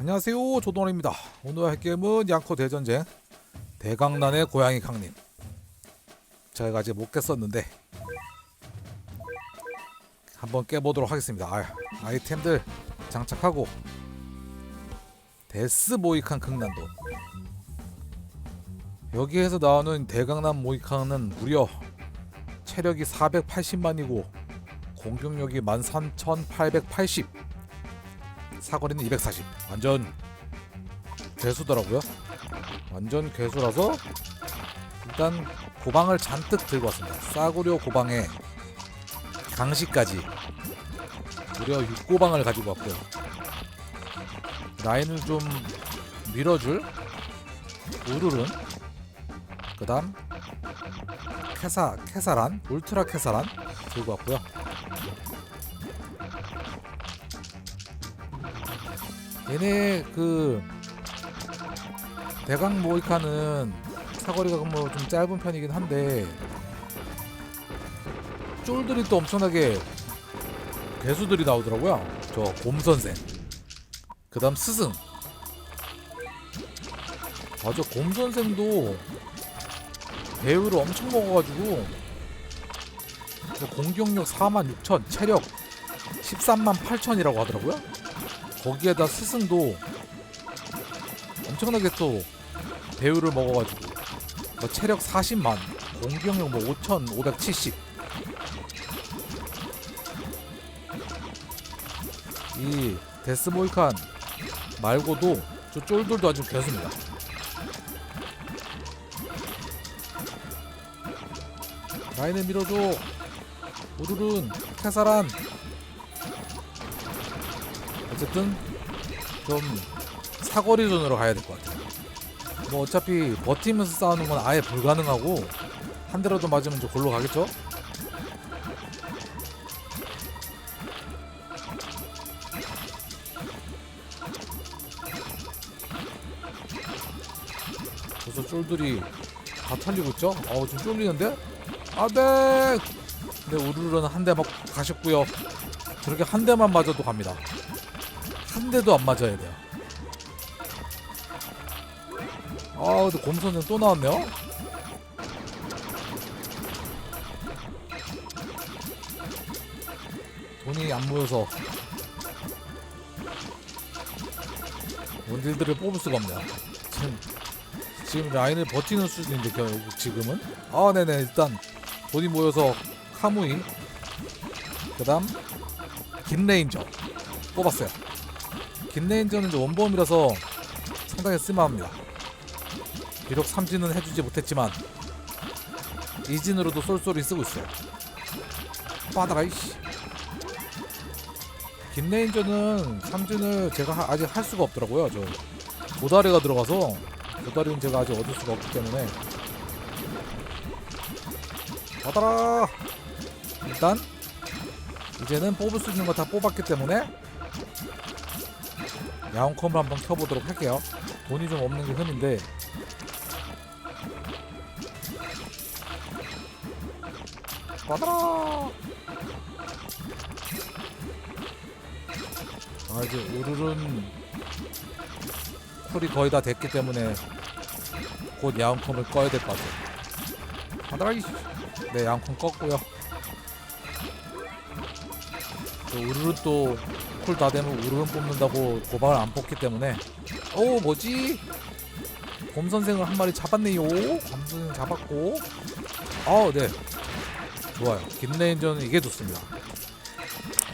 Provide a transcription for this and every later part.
안녕하세요. 조동원입니다. 오늘 할 게임은 양코 대전쟁 대강난의 고양이 강림. 저희가 아직 못 깼었는데 한번 깨보도록 하겠습니다. 아, 아이템들 장착하고 데스 모이칸 극난도. 여기에서 나오는 대강난 모이칸은 무려 체력이 480만이고 공격력이 13,880 사거리는 240 완전 괴수더라고요. 완전 괴수라서 일단 고방을 잔뜩 들고 왔습니다. 싸구려 고방에 강시까지 무려 6고방을 가지고 왔고요. 라인을 좀 밀어줄 우르른 그 다음 캐사, 캐사란 울트라 캐사란 들고 왔고요 얘네 그 대강 모이카는 사거리가 뭐 좀 짧은 편이긴 한데 쫄들이 또 엄청나게 괴수들이 나오더라고요. 저 곰선생. 그 다음 스승. 아저 곰선생도 배우를 엄청 먹어가지고 저 공격력 4만 6천, 체력 13만 8천이라고 하더라고요. 거기에다 스승도 엄청나게 또 배우를 먹어가지고 뭐 체력 40만 공격력 뭐 5,570. 이 데스모이칸 말고도 저 쫄들도 아주 괴수입니다. 라인을 밀어줘. 오르른 캐사란. 어쨌든 좀 사거리 존으로 가야 될 것 같아요. 뭐 어차피 버티면서 싸우는 건 아예 불가능하고 한 대라도 맞으면 이제 골로 가겠죠? 벌써 쫄들이 다 털리고 있죠? 어우 좀 쫄리는데? 안돼! 근데 우르르는 한대 맞고 가셨고요 저렇게 한 대만 맞아도 갑니다 한 대도 안 맞아야 돼요. 아 근데 곰선생 또 나왔네요? 돈이 안 모여서 원딜들을 뽑을 수가 없네요. 지금, 지금 라인을 버티는 수준인데 결국 지금은? 아 네네 일단 돈이 모여서 카무이 그 다음 김레인저 뽑았어요 김레인저는 이제 원범이라서 상당히 쓸만합니다 비록 삼진은 해주지 못했지만 이진으로도 쏠쏠이 쓰고 있어요. 빠다가 이씨. 김레인저는 삼진을 제가 하- 아직 할 수가 없더라고요. 저 도다리가 들어가서 도다리는 제가 아직 얻을 수가 없기 때문에 받아라. 일단 이제는 뽑을 수 있는 거 다 뽑았기 때문에 야옹컴을 한번 켜보도록 할게요. 돈이 좀 없는 게 흔인데 받아라. 아 이제 우르른 쿨이 거의 다 됐기 때문에 곧 야옹컴을 꺼야 될 것 같아요. 받아라 이. 네 야옹컴 껐고요. 또 우르른 또 쿨 다 되면 우르른 뽑는다고 고방을 안 뽑기 때문에 오 뭐지? 곰 선생을 한 마리 잡았네요. 곰 선생 잡았고. 아 네. 좋아요. 김레인저는 이게 좋습니다.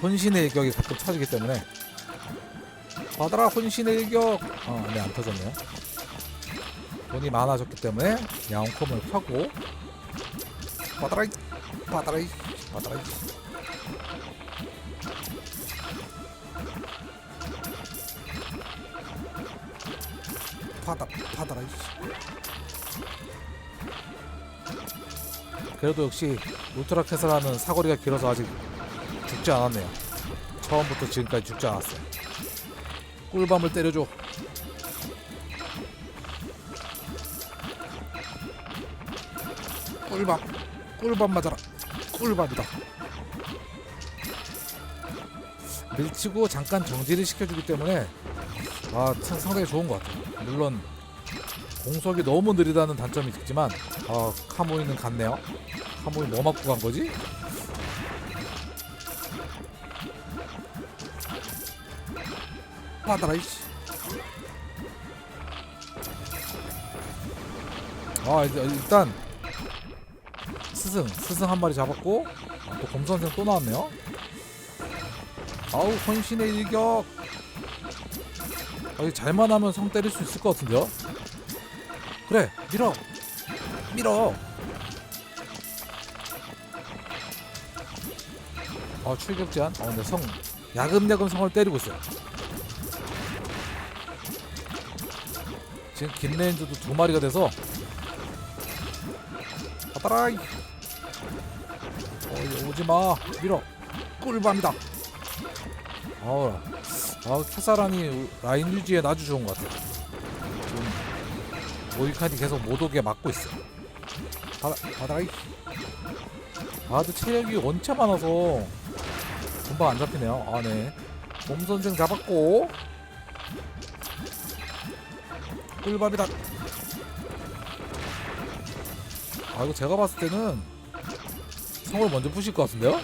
혼신의 일격이 가끔 터지기 때문에 받아라 혼신의 일격. 어, 네 안 터졌네요. 돈이 많아졌기 때문에 야옹컴을 켜고 받아라 이 받아라 이 받아라 받아 받아라 이 그래도 역시 울트라 캐슬라는 사거리가 길어서 아직 죽지 않았네요. 처음부터 지금까지 죽지 않았어요. 꿀밤을 때려줘. 꿀밤, 꿀밤 맞아라. 꿀밤이다. 밀치고 잠깐 정지를 시켜주기 때문에 아참 상당히 좋은 것 같아요. 물론 공속이 너무 느리다는 단점이 있지만 아 카모이는 갔네요. 카모이 뭐 맞고 간 거지? 받아라 이씨. 아 일단 스승 스승 한 마리 잡았고 아, 또 검선생 또 나왔네요. 아우 헌신의 일격. 아, 잘만 하면 성 때릴 수 있을 것 같은데요? 그래 밀어. 밀어. 아 출격 제한? 어 근데 성 야금야금 성을 때리고 있어요. 지금 긴 레인저도 두 마리가 돼서. 받아라 이. 어 이제 오지마. 밀어. 꿀밤이다. 아우 아 캐사란이 라인 유지에 아주 좋은 것 같아요 모이칸이 계속 못 오게 막고 있어. 받아 받아라 이. 아 근데 체력이 원체 많아서 금방 안 잡히네요. 아 네. 몸선생 잡았고. 꿀밤이다. 아 이거 제가 봤을 때는 성을 먼저 부실 것 같은데요?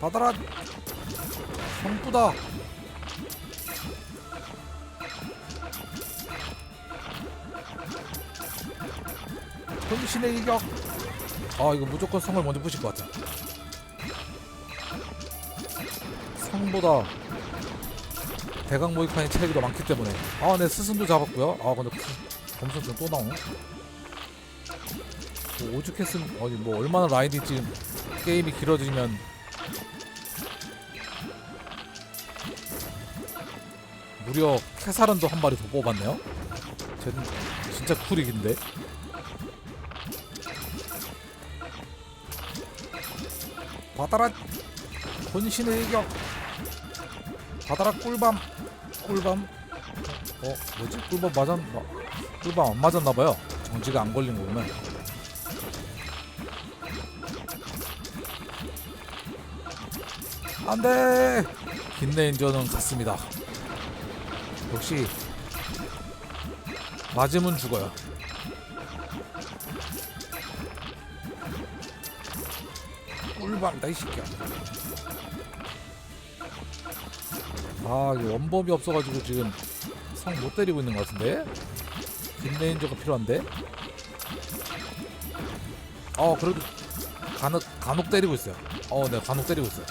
받아라 성부다 혼신의 일격. 아 이거 무조건 성을 먼저 부실 것 같아. 성보다 대강 모이칸이 체력이 더 많기 때문에. 아네 스승도 잡았고요. 아 근데 검선생 또 나오네. 뭐 오죽했으면 어디 뭐 얼마나 라인이 지금 게임이 길어지면. 무려 캐사란도 한 마리 더 뽑았네요. 쟤는 진짜 쿨이긴데 받아라 혼신의 일격. 받아라 꿀밤. 꿀밤. 어 뭐지? 꿀밤 맞았나 꿀밤 안 맞았나봐요. 정지가 안 걸린 거 보면 안돼! 긴 레인저는 갔습니다. 역시 맞으면 죽어요 꿀밤이다 이 새끼야. 아 원범이 없어가지고 지금 성 못 때리고 있는 것 같은데? 긴 레인저가 필요한데? 어 그래도 간혹 간혹 때리고 있어요. 어네 간혹 때리고 있어요.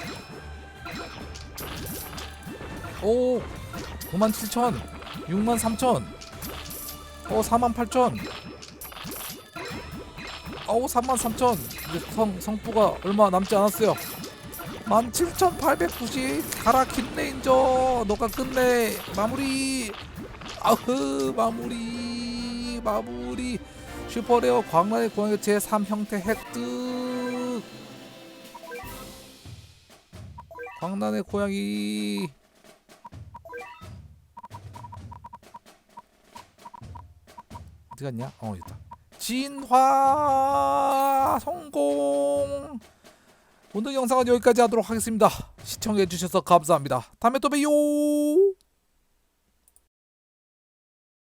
오 97,000 63,000 어 48,000 어우 33,000 이제 성, 성부가 얼마 남지 않았어요. 17,890 가라 킨레인저. 너가 끝내. 마무리. 아흐 마무리. 마무리. 슈퍼레어 광란의 고양이 제3 형태 획득. 광란의 고양이. 어디 갔냐? 어 있다. 진화 성공. 오늘 영상은 여기까지 하도록 하겠습니다. 시청해 주셔서 감사합니다. 다음에 또 봬요.